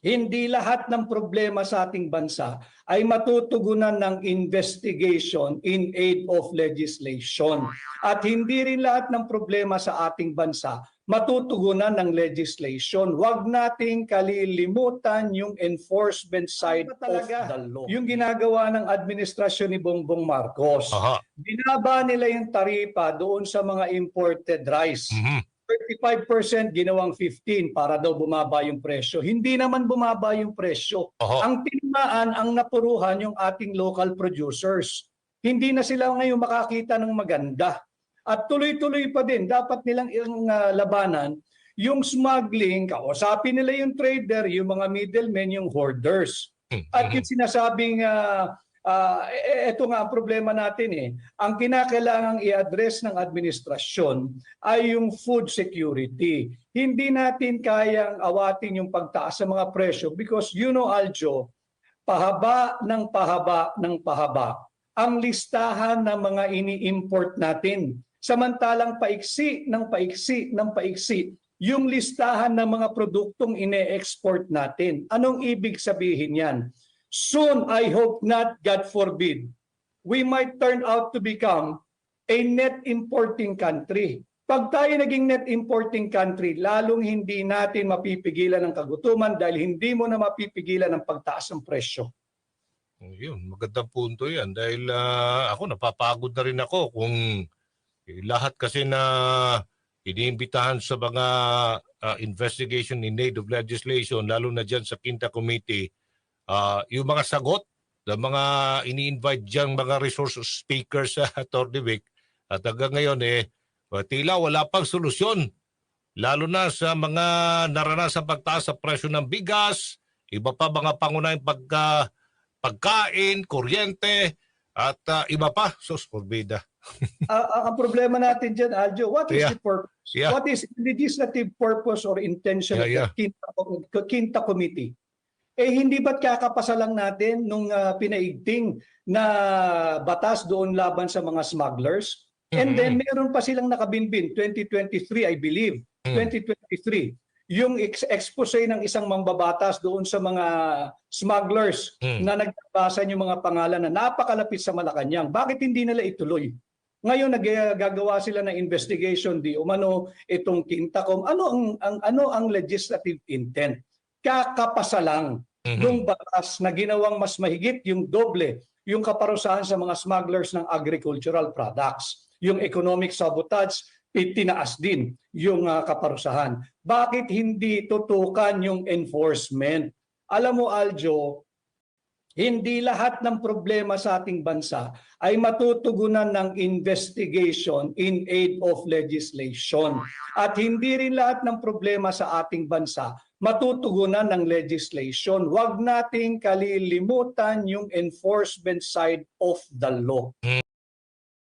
hindi lahat ng problema sa ating bansa ay matutugunan ng investigation in aid of legislation. At hindi rin lahat ng problema sa ating bansa matutugunan ng legislation. Huwag nating kalilimutan yung enforcement side of the law. Yung ginagawa ng administrasyon ni Bongbong Marcos. Aha. Binaba nila yung taripa doon sa mga imported rice. Mhm. 35% ginawang 15 para daw bumaba yung presyo. Hindi naman bumaba yung presyo. Aha. Ang tinamaan, ang napuruhan yung ating local producers. Hindi na sila ngayon makakita ng maganda. At tuloy-tuloy pa din, dapat nilang yung ah, labanan yung smuggling, kausapin nila yung trader, yung mga middlemen, yung hoarders. Mhm. At yung sinasabing, ah, ah, eh, ito nga ang problema natin eh, ang kinakailangang i-address ng administrasyon ay yung food security. Hindi natin kayang awatin yung pagtaas sa mga presyo because you know Aljo, pahaba ng pahaba ng pahaba ang listahan ng mga ini-import natin. Samantalang paiksi ng paiksi ng paiksi yung listahan ng mga produktong ine-export natin. Anong ibig sabihin yan? Soon, I hope not, God forbid, we might turn out to become a net importing country. Pag tayo naging net importing country, lalong hindi natin mapipigilan ng kagutuman dahil hindi mo na mapipigilan ng pagtaas ng presyo. Oh, Yun, magandang punto yan. Dahil ah, ako, napapagod na rin ako kung eh, lahat kasi na iniimbitahan sa mga ah, investigation in of legislation, lalo na dyan sa Quinta Committee, ah, yung mga sagot ng mga ini-invite dyan mga resource speakers sa Atty. Vic, at hanggang ngayon eh, ah, tila wala pang solusyon. Lalo na sa mga naranasan pagtaas sa presyo ng bigas, iba pa mga pangunahing pagka pagkain, kuryente, at ah, iba pa. Sus, forbida. Ah, ah, ang problema natin dyan, Aljo, what is Yeah. the purpose? Yeah. What is the legislative purpose or intention Yeah, of the Quinta, Quinta Committee? Eh hindi ba't kakapasa lang natin nung ah, pinaigting na batas doon laban sa mga smugglers? And Mhm. then meron pa silang nakabinbin, 2023 I believe, Mm. 2023. Yung ex- expose ng isang mambabatas doon sa mga smugglers Mm. na nagbabasan yung mga pangalan na napakalapit sa Malacanang. Bakit hindi nila ituloy? Ngayon naggagawa sila ng investigation di umano itong Quintacom. Ano ang, ang ano ang legislative intent? Kakapasa lang Mhm. nung batas na ginawang mas mahigit yung doble yung kaparusahan sa mga smugglers ng agricultural products. Yung economic sabotage, itinaas din yung ah, kaparusahan. Bakit hindi tutukan yung enforcement? Alam mo Aljo, hindi lahat ng problema sa ating bansa ay matutugunan ng investigation in aid of legislation. At hindi rin lahat ng problema sa ating bansa matutugunan ng legislation. Huwag nating kalilimutan yung enforcement side of the law. Mhm.